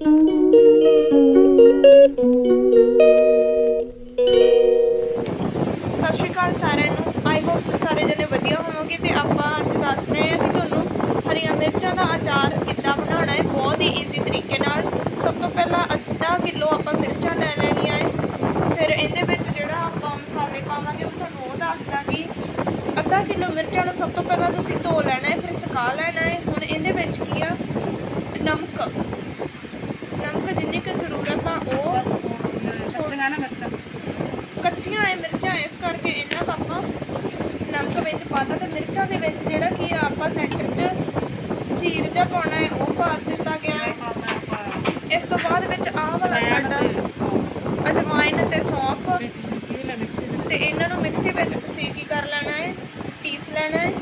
ਸਤਿ ਸ਼੍ਰੀ ਅਕਾਲ ਸਾਰਿਆਂ ਨੂੰ। ਆਈ ਹੋਪ ਤੁਸੀਂ ਸਾਰੇ ਜਣੇ ਵਧੀਆ ਹੋਵੋਗੇ ਤੇ ਆਪਾਂ ਅੱਜ ਦੱਸ ਰਹੇ ਹਾਂ ਕਿ ਤੁਹਾਨੂੰ ਹਰੀਆਂ ਮਿਰਚਾਂ ਦਾ ਅਚਾਰ ਕਿੱਦਾਂ ਬਣਾਉਣਾ ਹੈ। ਬਹੁਤ ਹੀ ਈਜ਼ੀ ਤਰੀਕੇ ਨਾਲ। ਸਭ ਤੋਂ ਪਹਿਲਾਂ ਅੱਧਾ ਕਿਲੋ ਆਪਾਂ ਮਿਰਚਾਂ ਲੈ ਲੈਣੀਆਂ ਹੈ। ਫਿਰ ਇਹਦੇ ਵਿੱਚ ਜਿਹੜਾ ਆਪਾਂ ਮਸਾਲੇ ਪਾਵਾਂਗੇ ਉਹ ਤੁਹਾਨੂੰ ਉਹ ਦੱਸ ਦਾਂਗੀ। ਅੱਧਾ ਕਿਲੋ ਮਿਰਚਾਂ ਨੂੰ ਸਭ ਤੋਂ ਪਹਿਲਾਂ ਤੁਸੀਂ ਧੋ ਲੈਣਾ ਹੈ, ਫਿਰ ਸੁਕਾ ਲੈਣਾ ਹੈ। ਹੁਣ ਇਹਦੇ ਵਿੱਚ ਕੀ ਆ? ਨਮਕ ਨਮਕ ਜਿੰਨੀ ਕੁ ਜ਼ਰੂਰਤ ਆ ਉਹ ਕੱਚੀਆਂ ਨਾ ਮਿਰਚਾਂ ਕੱਚੀਆਂ ਐ ਮਿਰਚਾਂ ਇਸ ਕਰਕੇ ਇਹਨਾਂ ਆਪਾਂ ਨਮਕ ਵਿੱਚ ਪਾਤਾ ਤੇ ਮਿਰਚਾਂ ਦੇ ਵਿੱਚ ਜਿਹੜਾ ਕੀ ਆਪਾਂ ਸੈਂਟਰ 'ਚ ਚੀਰ ਜਿਹਾ ਪਾਉਣਾ ਹੈ ਉਹ ਪਾ ਦਿੱਤਾ ਗਿਆ ਹੈ। ਇਸ ਤੋਂ ਬਾਅਦ ਵਿੱਚ ਆਹ ਵਾਲਾ ਸਾਡਾ ਅਜਵਾਇਨ ਤੇ ਸੌਂਫ। ਤੇ ਇਹਨਾਂ ਨੂੰ ਮਿਕਸੀ ਵਿੱਚ ਤੁਸੀਂ ਕੀ ਕਰ ਲੈਣਾ ਹੈ ਪੀਸ ਲੈਣਾ ਹੈ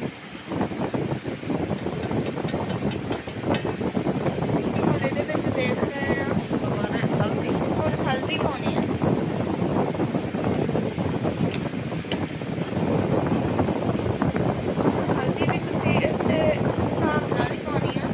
ਹੁਣ ਇਹਦੇ ਵਿੱਚ ਦੇਖ ਰਹੇ ਆ ਹੁਣ ਹਲਦੀ ਪਾਉਣੀ ਹੈ ਹਲਦੀ ਵੀ ਤੁਸੀਂ ਇਸ ਦੇ ਹਿਸਾਬ ਨਾਲ ਹੀ ਪਾਉਣੀ ਆ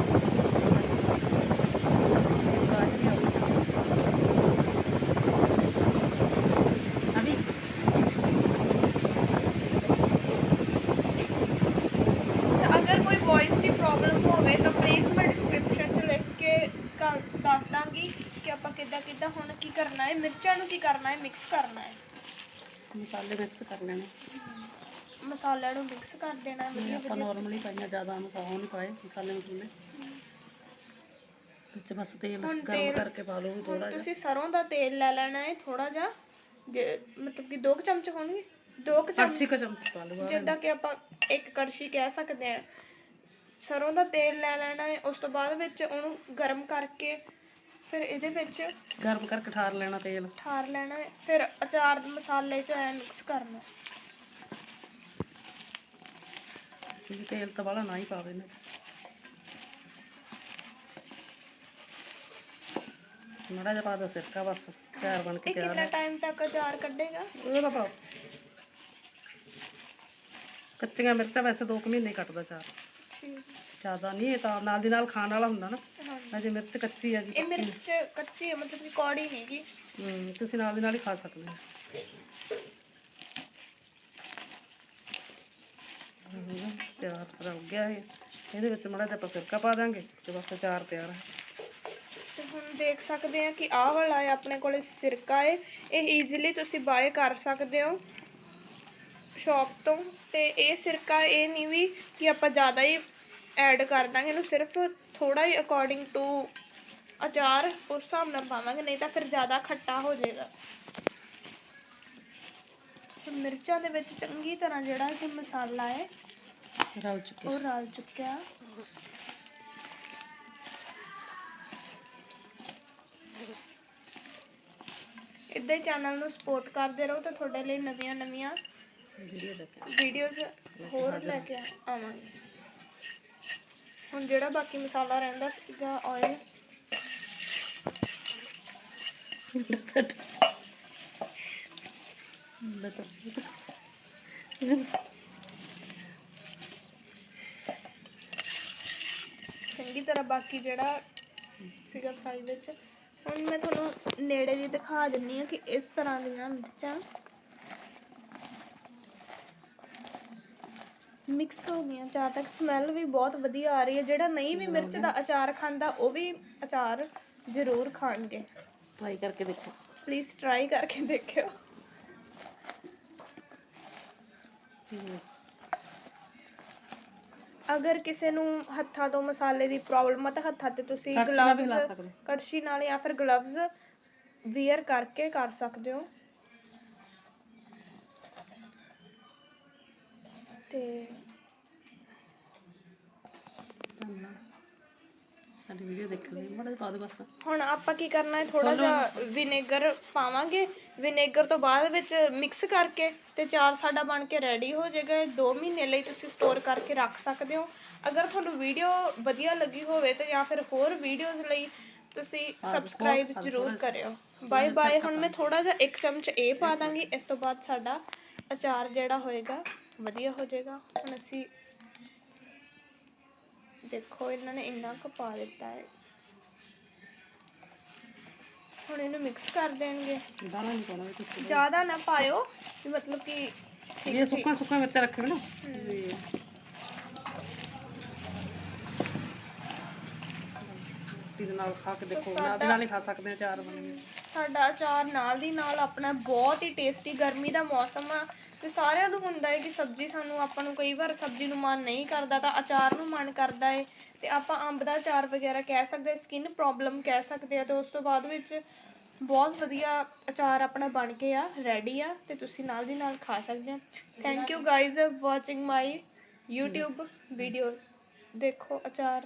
ਤੇ ਅਗਰ ਕੋਈ ਵੌਇਸ ਦੀ ਪ੍ਰੋਬਲਮ ਹੋਵੇ ਤਾਂ ਪਲੀਜ਼ ਮੈਂ ਡਿਸਕ੍ਰਿਪਸ਼ਨ 'ਚ ਲਿਖ ਕ- ਦੱਸ ਦਾਂਗੀ ਕਿ ਆਪਾਂ ਕਿੱਦਾਂ ਕਿੱਦਾਂ ਹੁਣ ਕੀ ਕਰਨਾ ਹੈ ਮਿਰਚਾਂ ਨੂੰ ਕੀ ਕਰਨਾ ਹੈ ਮਿਕਸ ਕਰਨਾ ਹੈ। ਮਸਾਲੇ ਮਿਕਸ ਕਰ ਲੈਣੇ। ਮਸਾਲਿਆਂ ਨੂੰ ਮਿਕਸ ਕਰ ਦੇਣਾ ਹੈ ਵਧੀਆ ਆਪਾਂ ਵਧੀਆ। ਨਾਰਮਲੀ ਪਾਈਆਂ ਜ਼ਿਆਦਾ ਮਸਾਲਾ ਨਹੀਂ ਪਾਏ ਮਸਾਲੇ ਮਸੂਲੇ। ਵਿੱਚ ਬਸ ਤੇਲ ਹੁਣ ਗਰਮ ਤੇਲ- ਕਰਕੇ ਪਾ ਲਓ ਹੁਣ ਥੋੜਾ ਜਿਹਾ। ਤੁਸੀਂ ਸਰੋਂ ਦਾ ਤੇਲ ਲੈ ਲੈਣਾ ਹੈ ਥੋੜਾ ਜਿਹਾ ਜੇ- ਮਤਲਬ ਕਿ 2 ਚਮਚ ਹੋਣਗੇ। 2 ਚਮਚ ਕੜਛੀ ਕੁ ਚਮਚ ਪਾ ਲਓ ਜਿੱਦਾਂ ਕਿ ਆਪਾਂ ਇੱਕ ਕੜਛੀ ਕਹਿ ਸਕਦੇ ਆ ਸਰੋਂ ਦਾ ਤੇਲ ਲੈ ਲੈਣਾ ਹੈ ਉਸ ਤੋਂ ਬਾਅਦ ਵਿੱਚ ਉਹਨੂੰ ਗਰਮ ਕਰਕੇ ਫਿਰ ਇਹਦੇ ਵਿੱਚ ਗਰਮ ਕਰਕੇ ਠਾਰ ਲੈਣਾ ਤੇਲ। ਠਾਰ ਲੈਣਾ ਹੈ ਫਿਰ ਅਚਾਰ ਦੇ ਮਸਾਲੇ ਚ ਐ ਮਿਕਸ ਕਰਨਾ ਕਿਉਂਕਿ ਤੇਲ ਤਾਂ ਵਾਲਾ ਨਾ ਹੀ ਪਾਵੇ ਇਹਨਾਂ 'ਚ। ਮਾੜਾ ਜਿਹਾ ਪਾ ਦੋ ਸਿਰਕਾ ਬਸ ਤਿਆਰ ਬਣ ਕੇ ਇਹ ਤਿਆਰ ਕਿੰਨਾ ਹੈ। ਟਾਈਮ ਤੱਕ ਅਚਾਰ ਕੱਢੇਗਾ? ਉਹਦਾ ਪਾਓ। ਕੱਚੀਆਂ ਮਿਰਚਾਂ ਵੈਸੇ 2 ਮਹੀਨੇ ਹੀ ਕੱਟਦਾ ਚਾਰ ਜ਼ਿਆਦਾ ਨਹੀਂ ਇਹ ਤਾਂ ਨਾਲ ਦੀ ਨਾਲ ਖਾਣ ਵਾਲਾ ਹੁੰਦਾ ਨਾ। ਹਾਂਜੀ। ਅਜੇ ਮਿਰਚ ਕੱਚੀ ਹੈ ਜੀ ਇਹ ਮਿਰਚ ਕੱਚੀ ਹੈ ਮਤਲਬ ਕਿ ਕੌੜੀ ਨਹੀਂਗੀ ਹਮ, ਤੁਸੀਂ ਨਾਲ ਦੀ ਨਾਲ ਹੀ ਖਾ ਸਕਦੇ ਹੋ। ਤਿਆਰ ਤਾਂ ਹੋ ਗਿਆ ਇਹ। ਇਹਦੇ ਵਿੱਚ ਮਾੜਾ ਜਿਹਾ ਆਪਾਂ ਸਿਰਕਾ ਪਾ ਦਾਂਗੇ ਤੇ ਬਸ ਅਚਾਰ ਤਿਆਰ ਹੈ ਤੇ ਹੁਣ ਦੇਖ ਸਕਦੇ ਆ ਕਿ ਆਹ ਵਾਲਾ ਹੈ ਆਪਣੇ ਕੋਲੇ ਸਿਰਕਾ ਹੈ ਇਹ ਈਜ਼ੀਲੀ ਤੁਸੀਂ ਬਾਏ ਕਰ ਸਕਦੇ ਹੋ ਸ਼ਾਪ ਤੋਂ। ਤੇ ਇਹ ਸਿਰਕਾ ਇਹ ਨਹੀਂ ਵੀ ਕਿ ਆਪਾਂ ਜ਼ਿਆਦਾ ਹੀ ਐਡ ਕਰ ਦਾਂਗੇ। ਇਹਨੂੰ ਸਿਰਫ ਥੋੜਾ ਹੀ ਅਕੋਰਡਿੰਗ ਟੂ ਅਚਾਰ ਉਸ ਹਿਸਾਬ ਨਾਲ ਪਾਵਾਂਗੇ ਨਹੀਂ ਤਾਂ ਫਿਰ ਜ਼ਿਆਦਾ ਖੱਟਾ ਹੋ ਜਾਏਗਾ। ਹੁਣ ਮਿਰਚਾਂ ਦੇ ਵਿੱਚ ਚੰਗੀ ਤਰ੍ਹਾਂ ਜਿਹੜਾ ਕਿ ਮਸਾਲਾ ਹੈ ਰਲ ਚੁੱਕੇ ਉਹ ਰਲ ਚੁੱਕਿਆ। ਇੱਦਾਂ ਹੀ ਚੈਨਲ ਨੂੰ ਸਪੋਰਟ ਕਰਦੇ ਰਹੋ ਤੇ ਤੁਹਾਡੇ ਲਈ ਨਵੀਆਂ ਨਵੀਆਂ ਵੀਡੀਓਜ਼ ਹੋਰ ਲੈ ਕੇ ਆਵਾਂਗੇ। ਹੁਣ ਜਿਹੜਾ ਬਾਕੀ ਮਸਾਲਾ ਰਹਿੰਦਾ ਸੀਗਾ ਆਇਲ ਸੱਟ ਚੰਗੀ ਤਰ੍ਹਾਂ ਬਾਕੀ ਜਿਹੜਾ ਸੀਗਾ ਫਰਾਈ ਵਿੱਚ। ਹੁਣ ਮੈਂ ਤੁਹਾਨੂੰ ਨੇੜੇ ਦੀ ਦਿਖਾ ਦਿੰਨੀ ਆ ਕਿ ਇਸ ਤਰ੍ਹਾਂ ਦੀਆਂ ਮਿਰਚਾਂ ਮਿਕਸ ਹੋ ਗਈਆਂ ਚਾਰ ਤੱਕ ਸਮੈਲ ਵੀ ਬਹੁਤ ਵਧੀਆ ਆ ਰਹੀ ਹੈ। ਜਿਹੜਾ ਨਹੀਂ ਵੀ ਮਿਰਚ ਦਾ ਅਚਾਰ ਖਾਂਦਾ ਉਹ ਵੀ ਅਚਾਰ ਜ਼ਰੂਰ ਖਾਣਗੇ। ਟਰਾਈ ਕਰਕੇ ਦੇਖੋ। ਪਲੀਜ਼ ਟਰਾਈ ਕਰਕੇ ਦੇਖਿਓ। ਅਗਰ ਕਿਸੇ ਨੂੰ ਹੱਥਾਂ ਤੋਂ ਮਸਾਲੇ ਦੀ ਪ੍ਰੋਬਲਮ ਆ ਤਾਂ ਹੱਥਾਂ ਤੇ ਤੁਸੀਂ ਕੜਛੀ ਨਾਲ ਵੀ ਲਾ ਗਲਵਜ਼ ਸਕਦੇ। ਕੜਛੀ ਨਾਲ ਜਾਂ ਫਿਰ ਗਲਵਜ਼ ਵੀਅਰ ਕਰਕੇ ਕਰ ਸਕਦੇ ਹੋ। ਤੇ ਸਾਡੀ ਵੀਡੀਓ ਦੇਖਣ ਲਈ। ਮਾੜਾ ਜਿਹਾ ਪਾ ਦਿਓ ਬਸ। ਹੁਣ ਆਪਾਂ ਕੀ ਕਰਨਾ ਹੈ? ਥੋੜਾ ਜਿਹਾ ਵਿਨੇਗਰ ਪਾਵਾਂਗੇ। ਵਿਨੇਗਰ ਤੋਂ ਬਾਅਦ ਵਿੱਚ ਮਿਕਸ ਕਰਕੇ ਤੇ ਚਾਰ ਸਾਡਾ ਬਣ ਕੇ ਰੈਡੀ ਹੋ ਜਾਏਗਾ। 2 ਮਹੀਨੇ ਲਈ ਤੁਸੀਂ ਸਟੋਰ ਕਰਕੇ ਰੱਖ ਸਕਦੇ ਹੋ। ਅਗਰ ਤੁਹਾਨੂੰ ਵੀਡੀਓ ਵਧੀਆ ਲੱਗੀ ਹੋਵੇ ਤੇ ਜਾਂ ਫਿਰ ਹੋਰ ਵੀਡੀਓਜ਼ ਲਈ ਤੁਸੀਂ ਸਬਸਕ੍ਰਾਈਬ ਜ਼ਰੂਰ ਕਰਿਓ। ਬਾਏ ਬਾਏ ਹੁਣ ਮੈਂ ਥੋੜਾ ਜਿਹਾ ਇੱਕ ਚਮਚ ਇਹ ਪਾ ਦਾਂਗੀ। ਇਸ ਤੋਂ ਬਾਅਦ ਸਾਡਾ ਅਚਾਰ ਜਿਹੜਾ ਹੋਏਗਾ ਵਧੀਆ ਹੋ ਜਾਏਗਾ। ਹੁਣ ਅਸੀਂ ਦੇਖੋ ਇਹਨਾਂ ਨੇ ਇੰਨਾ ਕੁ ਪਾ ਦਿੱਤਾ ਹੈ। ਹੁਣ ਇਹਨੂੰ ਮਿਕਸ ਕਰ ਦੇਣਗੇ। ਦਾਣਾ ਨਹੀਂ ਪਾਉਣਾ ਵਿੱਚ ਉੱਤੇ। ਜ਼ਿਆਦਾ ਨਾ ਪਾਇਓ ਵੀ ਮਤਲਬ ਕਿ ਇਹ ਸੁੱਕਾ ਸੁੱਕਾ ਮਿਰਚ ਰੱਖਿਓ ਨਾ। ਦੇ ਨਾਲ ਖਾ ਕੇ ਦੇਖੋ ਨਾਲ ਦੇ ਨਾਲ ਹੀ ਖਾ ਸਕਦੇ ਹੋ ਚਾਰ ਸਾਡਾ ਅਚਾਰ ਨਾਲ ਦੀ ਨਾਲ ਆਪਣਾ ਬਹੁਤ ਹੀ ਟੇਸਟੀ ਗਰਮੀ ਦਾ ਮੌਸਮ ਆ। ਤੇ ਸਾਰਿਆਂ ਨੂੰ ਹੁੰਦਾ ਹੈ ਕਿ ਸਬਜ਼ੀ ਸਾਨੂੰ ਆਪਾਂ ਨੂੰ ਕਈ ਵਾਰ ਸਬਜ਼ੀ ਨੂੰ ਮਨ ਨਹੀਂ ਕਰਦਾ ਤਾਂ ਅਚਾਰ ਨੂੰ ਮਨ ਕਰਦਾ ਹੈ ਤੇ ਆਪਾਂ ਅੰਬ ਦਾ ਅਚਾਰ ਵਗੈਰਾ ਕਹਿ ਸਕਦੇ ਸਕਿਨ ਪ੍ਰੋਬਲਮ ਕਹਿ ਸਕਦੇ ਆ ਤੇ ਉਸ ਤੋਂ ਬਾਅਦ ਵਿੱਚ ਬਹੁਤ ਵਧੀਆ ਅਚਾਰ ਆਪਣਾ ਬਣ ਕੇ ਆ ਰੈਡੀ ਆ ਤੇ ਤੁਸੀਂ ਨਾਲ ਦੀ ਨਾਲ ਖਾ ਸਕਦੇ ਆ thank you guys watching my YouTube video ਦੇਖੋ ਅਚਾਰ।